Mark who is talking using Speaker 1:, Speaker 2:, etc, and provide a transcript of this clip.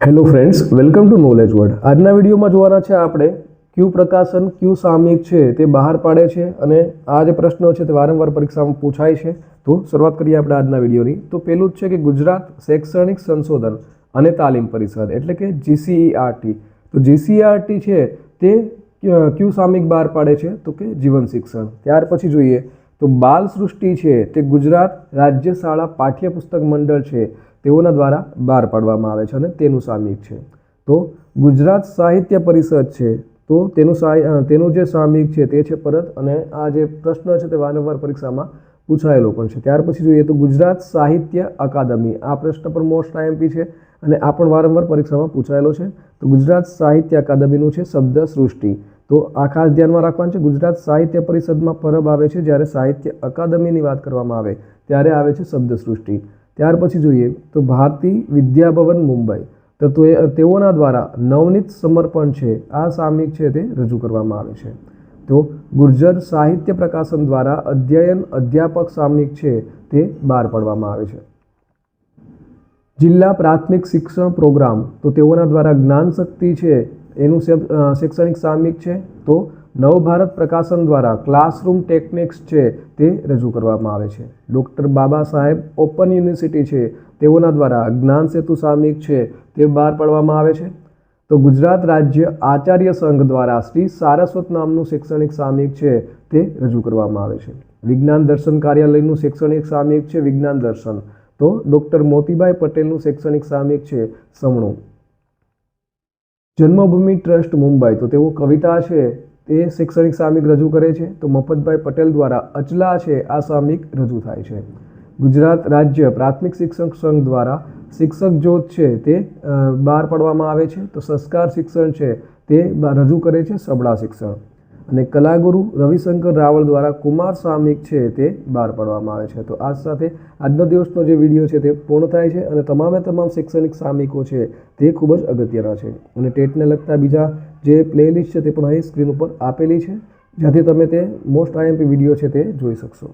Speaker 1: Hello friends welcome to knowledge word આજના વિડીયોમાં જોવાના છે આપણે ક્યુ પ્રકાશન, ક્યુ સામયિક છે તે બહાર પાડે છે અને આ જે પ્રશ્નો છે તે વારંવાર પરીક્ષામાં પૂછાય છે. તો શરૂઆત કરીએ આપણે આજના વિડીયોની. તો પહેલું જ છે કે ગુજરાત શૈક્ષણિક સંશોધન અને તાલીમ પરિષદ, એટલે કે જીસીઈઆરટી તો જીસીઆરટી છે તે ક્ય- સામિક બહાર પાડે છે તો કે જીવન શિક્ષણ. ત્યાર પછી જોઈએ તો બાલ સૃષ્ટિ છે તે ગુજરાત રાજ્ય શાળા પાઠ્યપુસ્તક મંડળ છે તેઓના દ્વારા બહાર પાડવામાં આવે છે અને તેનું સામયિક છે. તો ગુજરાત સાહિત્ય પરિષદ છે તો તેનું સાહિ- તેનું જે સામયિક છે તે છે પરત અને આ જે પ્રશ્ન છે તે વારંવાર પરીક્ષામાં પૂછાયેલો પણ છે. ત્યાર પછી જોઈએ તો ગુજરાત સાહિત્ય અકાદમી. આ પ્રશ્ન પણ મોસ્ટ આઈએમપી છે અને આ પણ વારંવાર પરીક્ષામાં પૂછાયેલો છે. તો ગુજરાત સાહિત્ય અકાદમીનું છે શબ્દ સૃષ્ટિ. તો આ ખાસ ધ્યાનમાં રાખવાનું છે, ગુજરાત સાહિત્ય પરિષદમાં પરબ આવે છે, જ્યારે સાહિત્ય અકાદમીની વાત કરવામાં આવે, ત્યારે આવે છે શબ્દ સૃષ્ટિ ત્યાર પછી જોઈએ તો ભારતી વિદ્યાભવન મુંબઈ. તે તેઓના દ્વારા નવનીત સમર્પણ છે, આ સામયિક છે તે રજૂ કરવામાં આવે છે. તો ગુર્જર સાહિત્ય પ્રકાશન દ્વારા અધ્યયન અધ્યાપક સામયિક છે તે બહાર પાડવામાં આવે છે. જિલ્લા પ્રાથમિક શિક્ષણ પ્રોગ્રામ, તો તેઓના દ્વારા જ્ઞાન શક્તિ છે એનું શૈક્ષણિક સામિક છે. તો નવભારત પ્રકાશન દ્વારા ક્લાસરૂમ ટેકનિક્સ છે તે રજૂ કરવામાં આવે છે. Doctor Baba Saheb open university છે. તેઓના દ્વારા જ્ઞાન સેતુ સામિક છે તે બહાર પાડવામાં આવે છે. તો ગુજરાત રાજ્ય આચાર્ય સંઘ દ્વારા શ્રી સારસ્વત નામનું શૈક્ષણિક સામિક છે તે રજૂ કરવામાં આવે છે. વિજ્ઞાન દર્શન કાર્યાલયનું શૈક્ષણિક સામિક છે વિજ્ઞાન દર્શન. તો ડૉક્ટર મોતીભાઈ પટેલનું શૈક્ષણિક સામિક છે સમણું. જન્મભૂમિ ટ્રસ્ટ મુંબઈ. તો તેઓ કવિતા છે, તે શૈક્ષણિક સામિક રજૂ કરે છે. તો મફતભાઈ પટેલ દ્વારા અચલા છે, આ સામિક રજૂ થાય છે. ગુજરાત રાજ્ય પ્રાથમિક શિક્ષક સંઘ દ્વારા શિક્ષક જ્યોત છે, તે બહાર પાડવામાં આવે છે. તો સંસ્કાર શિક્ષણ છે, તે રજૂ કરે છે, સબળા શિક્ષણ. અને કલાગુરુ રવિશંકર રાવળ દ્વારા કુમાર સામિક છે તે બહાર પાડવામાં આવે છે. તો આ સાથે આજનો દિવસનો જે વીડિયો છે તે પૂર્ણ થાય છે અને તમામે તમામ શૈક્ષણિક સામિકો છે તે ખૂબ જ અગત્યના છે. અને ટેટને લગતા બીજા જે પ્લેલિસ્ટ છે તે પણ અહીં સ્ક્રીન ઉપર આપેલી છે. જ્યાંથી તમે તે મોસ્ટ આઈએમપી વીડિયો છે તે જોઈ શકશો.